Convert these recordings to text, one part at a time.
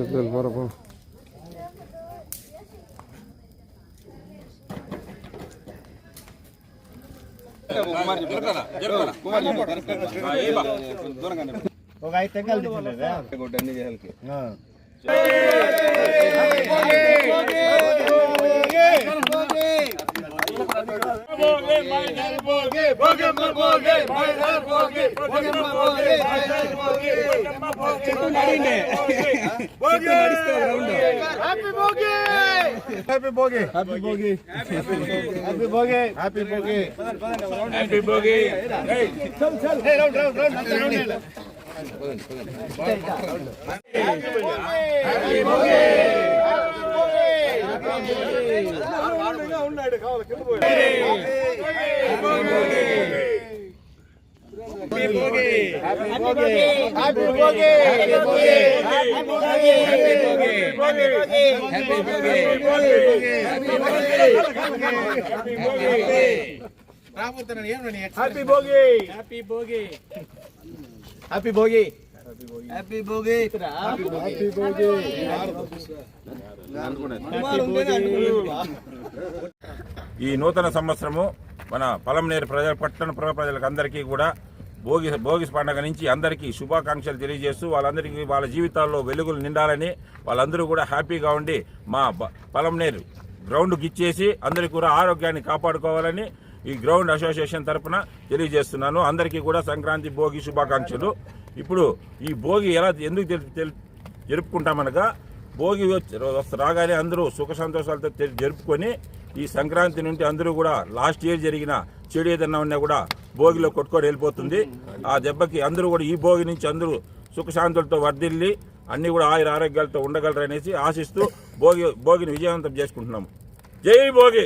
जंगल बर्फ़ वो गाइस तंगल दिख रहा है गोडन ने जहल के हाँ बोगे बोगे बोगे बोगे बोगे बोगे बोगे बोगे बोगे చెప్పలేదు పోరా పో ఒక ఐదు తెంగాలు తెచ్చలేదా happy Bhogi happy Bhogi happy Bhogi happy Bhogi happy Bhogi చల్ చల్ hey round round round round happy Bhogi ఉన్నాడు కావాలి కింద పోయి happy Bhogi happy Bhogi happy Bhogi happy Bhogi happy Bhogi happy Bhogi రాబోతున్నాను ఏమని happy Bhogi happy Bhogi happy Bhogi happy Bhogi happy Bhogi ఈ నూతన సంవత్సరము మన పలంనేరు ప్రజల పట్టణ పుర ప్రజలకు అందరికీ కూడా భోగి భోగి పండగ నుంచి అందరికీ శుభాకాంక్షలు తెలియజేస్తూ వాళ్ళందరికీ వాళ్ళ జీవితాల్లో వెలుగులు నిండాలని వాళ్ళందరూ కూడా హ్యాపీగా ఉండి మా బ- పలంనేరు గ్రౌండ్కి ఇచ్చేసి అందరికీ కూడా ఆరోగ్యాన్ని కాపాడుకోవాలని ఈ గ్రౌండ్ అసోసియేషన్ తరపున తెలియజేస్తున్నాను. అందరికీ కూడా సంక్రాంతి భోగి శుభాకాంక్షలు. ఇప్పుడు ఈ భోగి ఎలా ఎందుకు జరుపుకుంటామనగా భోగి వచ్చి- రాగానే అందరూ సుఖ సంతోషాలతో జరుపుకొని ఈ సంక్రాంతి నుండి అందరూ కూడా లాస్ట్ ఇయర్ జరిగిన చెడు ఏదన్నా ఉన్నా కూడా భోగిలో కొట్టుకొని వెళ్ళిపోతుంది. ఆ దెబ్బకి అందరూ కూడా ఈ భోగి నుంచి అందరూ సుఖశాంతులతో వర్ధిల్లి అన్ని కూడా ఆయుర ఆరోగ్యాలతో ఉండగలరు అనేసి ఆశిస్తూ భోగి భోగిని విజయవంతం చేసుకుంటున్నాము. జై Bhogi!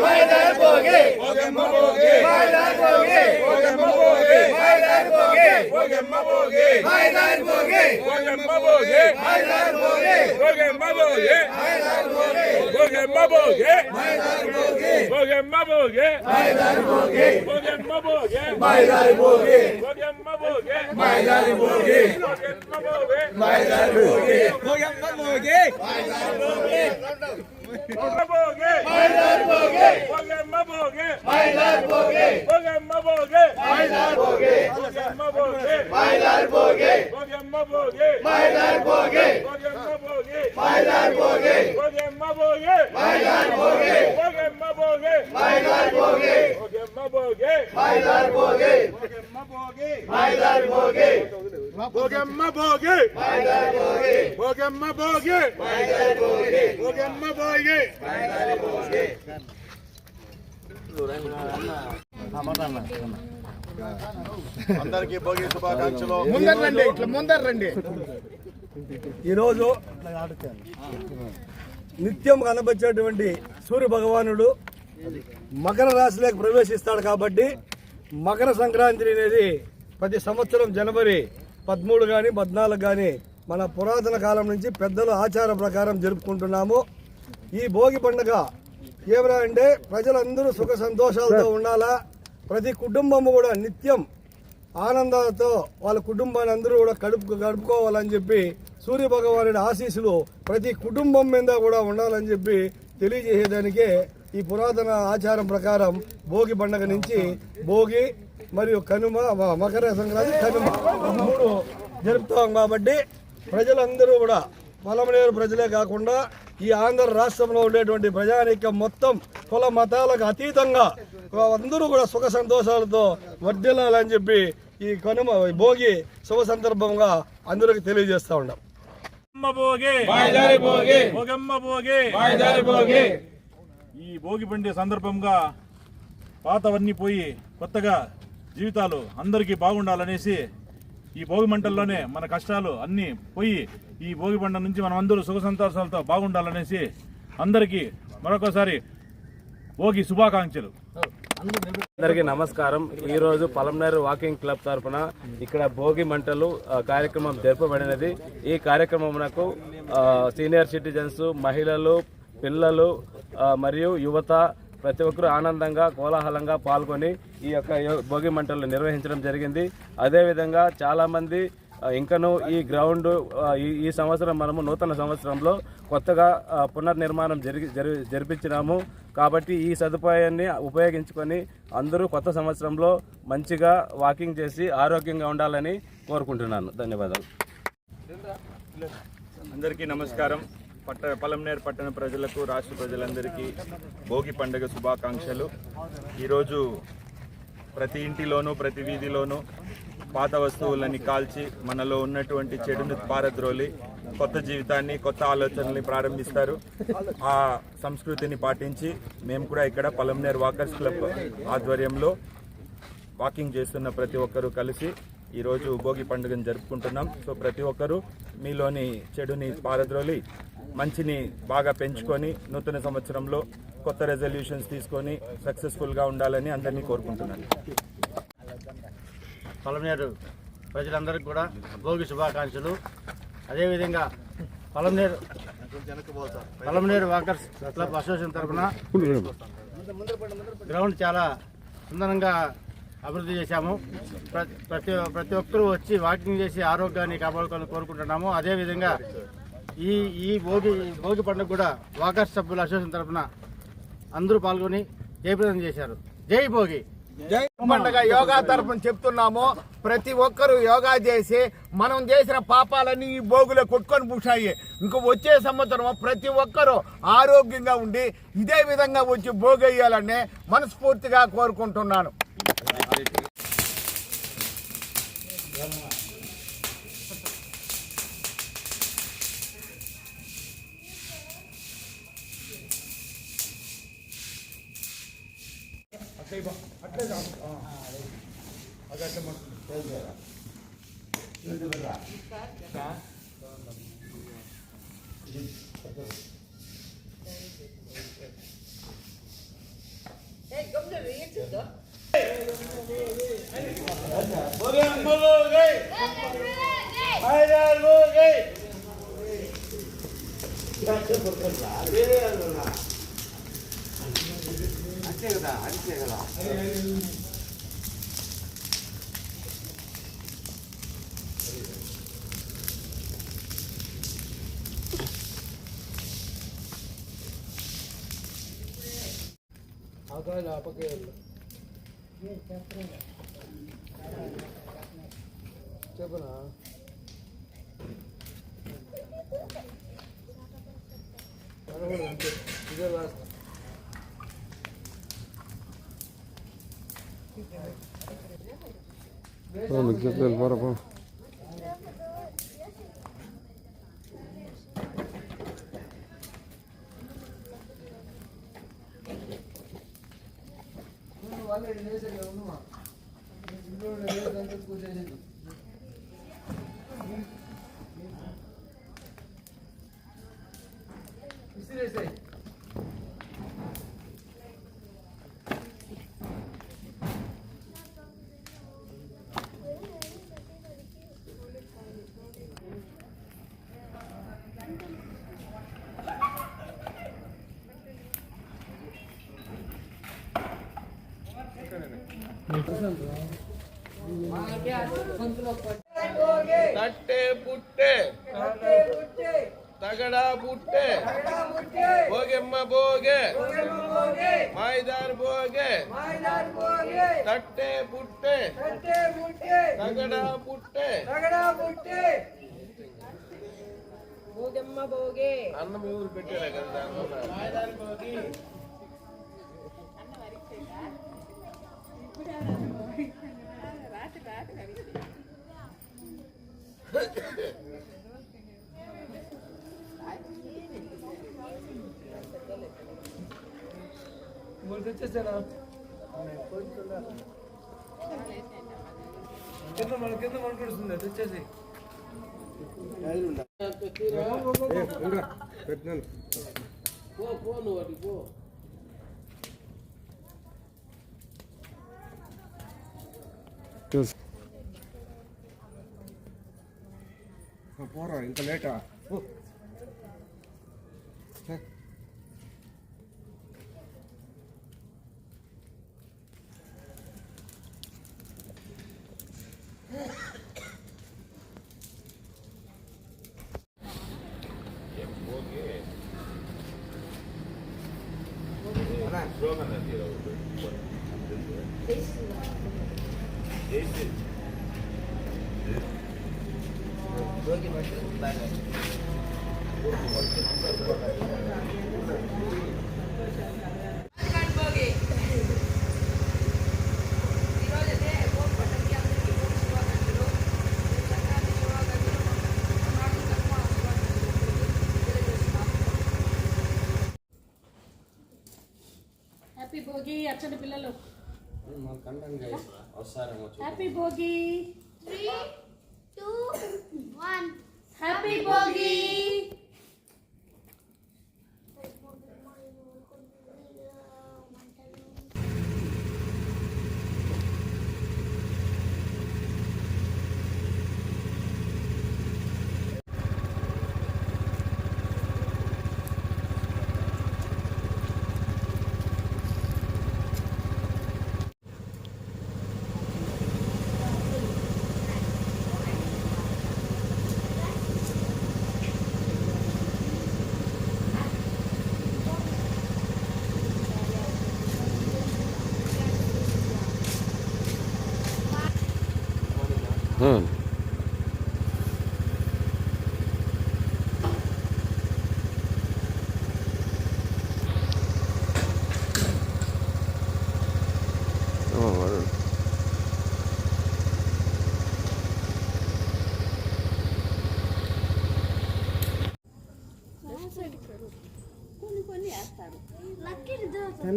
Maydar Boge, Ogema Boge, Maydar Boge, Ogema Boge, Maydar Boge, Ogema Boge, Maydar Boge, Ogema Boge, Maydar Boge, Ogema Boge, Maydar Boge, Ogema Boge, Maydar Boge, Ogema Boge, Maydar Boge, Ogema Boge, Maydar Boge, Ogema Boge, Maydar Boge, Maydar Boge, Ogema Boge, Maydar Boge, Ogema Boge, लार बोगे बोगे म बोगे my लार बोगे बोगे म बोगे my लार बोगे बोगे म बोगे my लार बोगे बोगे म बोगे my लार बोगे बोगे म बोगे माय लार बोगे बोगे म बोगे माय लार बोगे बोगे म बोगे माय लार बोगे बोगे म बोगे माय लार बोगे बोगे म बोगे माय लार बोगे భోగమ్మ భోగి. భోగమ్మ భోగి. భోగమ్మ భోగి. అందరికీ భోగి శుభాకాంక్షలు. ముందరండి ఇట్లా ముందరండి ఈరోజు నిత్యం కనబచ్చేటువంటి సూర్య భగవానుడు మకర రాశిలోకి ప్రవేశిస్తాడు కాబట్టి మకర సంక్రాంతి అనేది ప్రతి సంవత్సరం జనవరి పదమూడు కానీ పద్నాలుగు కానీ మన పురాతన కాలం నుంచి పెద్దల ఆచార ప్రకారం జరుపుకుంటున్నాము. ఈ భోగి పండుగ ఏమరా అంటే ప్రజలందరూ సుఖ సంతోషాలతో ఉండాలా? ప్రతి కుటుంబము కూడా నిత్యం ఆనందాలతో వాళ్ళ కుటుంబాన్ని అందరూ కూడా కడుపు గడుపుకోవాలని చెప్పి సూర్య భగవానుడి ఆశీస్సులు ప్రతి కుటుంబం మీద కూడా ఉండాలని చెప్పి తెలియజేసేదానికే ఈ పురాతన ఆచారం ప్రకారం భోగి పండగ నుంచి భోగి మరియు కనుమ మ- మకర సంక్రాంతి కనుమ. మూడు జరుపుతాం కాబట్టి ప్రజలందరూ కూడా పొలమనేరు ప్రజలే కాకుండా ఈ ఆంధ్ర రాష్ట్రంలో ఉండేటువంటి ప్రజానీకం మొత్తం కుల మతాలకు అతీతంగా అందరూ కూడా సుఖ సంతోషాలతో వర్ధిల్లాలని చెప్పి ఈ కనుమ భోగి శుభ సందర్భంగా అందరికి తెలియజేస్తా ఉన్నాం. ఈ భోగి పండుగ సందర్భంగా పాతవన్నీ పోయి కొత్తగా జీవితాలు అందరికీ బాగుండాలనేసి ఈ భోగి మంటల్లోనే మన కష్టాలు అన్నీ పోయి ఈ భోగి పండుగ నుంచి మనం అందరూ సుఖ సంతోషాలతో బాగుండాలనేసి అందరికీ మరొకసారి భోగి శుభాకాంక్షలు. అందరికీ నమస్కారం. ఈరోజు పలంనేరు వాకింగ్ క్లబ్ తరఫున ఇక్కడ భోగి మంటలు కార్యక్రమం జరపబడినది. ఈ కార్యక్రమమునకు సీనియర్ సిటిజన్స్ మహిళలు పిల్లలు మరియు యువత ప్రతి ఒక్కరూ ఆనందంగా కోలాహలంగా పాల్గొని ఈ యొక్క భోగి మంటలు నిర్వహించడం జరిగింది. అదేవిధంగా చాలామంది ఇంకనూ ఈ గ్రౌండ్ ఈ ఈ సంవత్సరం మనము నూతన సంవత్సరంలో కొత్తగా పునర్నిర్మాణం జరిగి జరి జరిపించినాము. కాబట్టి ఈ సదుపాయాన్ని ఉపయోగించుకొని అందరూ కొత్త సంవత్సరంలో మంచిగా వాకింగ్ చేసి ఆరోగ్యంగా ఉండాలని కోరుకుంటున్నాను. ధన్యవాదాలు. అందరికీ నమస్కారం. పట్ట పలంనేరు పట్టణ ప్రజలకు రాష్ట్ర ప్రజలందరికీ భోగి పండుగ శుభాకాంక్షలు. ఈరోజు ప్రతి ఇంటిలోనూ ప్రతి వీధిలోనూ పాత వస్తువులని కాల్చి మనలో ఉన్నటువంటి చెడును పారద్రోలి కొత్త జీవితాన్ని కొత్త ఆలోచనల్ని ప్రారంభిస్తారు. ఆ సంస్కృతిని పాటించి మేము కూడా ఇక్కడ పలంనేరు వాకర్స్ క్లబ్ ఆధ్వర్యంలో వాకింగ్ చేస్తున్న ప్రతి ఒక్కరూ కలిసి ఈరోజు భోగి పండుగను జరుపుకుంటున్నాం. సో ప్రతి ఒక్కరూ మీలోని చెడుని పారద్రోలి మంచిని బాగా పెంచుకొని నూతన సంవత్సరంలో కొత్త రెజల్యూషన్స్ తీసుకొని సక్సెస్ఫుల్గా ఉండాలని అందరినీ కోరుకుంటున్నాను. పొలంనేరు ప్రజలందరికీ కూడా భోగి శుభాకాంక్షలు. అదేవిధంగా Palamaner Palamaner walkers club association తరఫున గ్రౌండ్ చాలా సుందరంగా అభివృద్ధి చేశాము. ప్రతి ప్రతి ఒక్కరూ వచ్చి వాకింగ్ చేసి ఆరోగ్యాన్ని కాపాడుకోవాలని కోరుకుంటున్నాము. అదేవిధంగా ఈ ఈ భోగి భోగి పండుగ కూడా వాకర్స్ సభ్యుల అసోసియేషన్ తరఫున అందరూ పాల్గొని జయప్రదం చేశారు. జై భోగి. పండగ యోగా తరపున చెప్తున్నాము. ప్రతి ఒక్కరూ యోగా చేసి మనం చేసిన పాపాలన్నీ ఈ భోగులో కొట్టుకొని పూసాయి ఇంక వచ్చే సంవత్సరం ప్రతి ఒక్కరూ ఆరోగ్యంగా ఉండి ఇదే విధంగా వచ్చి భోగేయాలని మనస్ఫూర్తిగా కోరుకుంటున్నాను. అట్లే అట్లే అది అట్లా Gracias por verla. తట్టే పుట్టే తగడా పుట్టే భోగెమ్మ భోగే మాయిదార్ భోగే தட்டு புட்டு. தகடா புட்டு. போகம்மா போக. மாய்தார் போக. தட்டு புட்டு. தகடா புட்டு. போகம்மா போகே. அண்ணன் ஊர் பெட்டாரு ఇంత లేటా సెకండ్ భోగి ఈరోజు అదే భోగి పండుగకి అందరికీ భోగి శుభాకాంక్షలు సంక్రాంతి శుభాకాంక్షలు మాకు తక్కువ శుభాకాంక్షలు తెలియజేస్తున్నాం హ్యాపీ భోగి అర్చన పిల్లలు outside and watch it. Happy boogie. Three, two, one. Happy Bogi!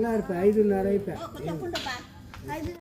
తెల్లారిపోయి ఐదున్నర అయిపోయా?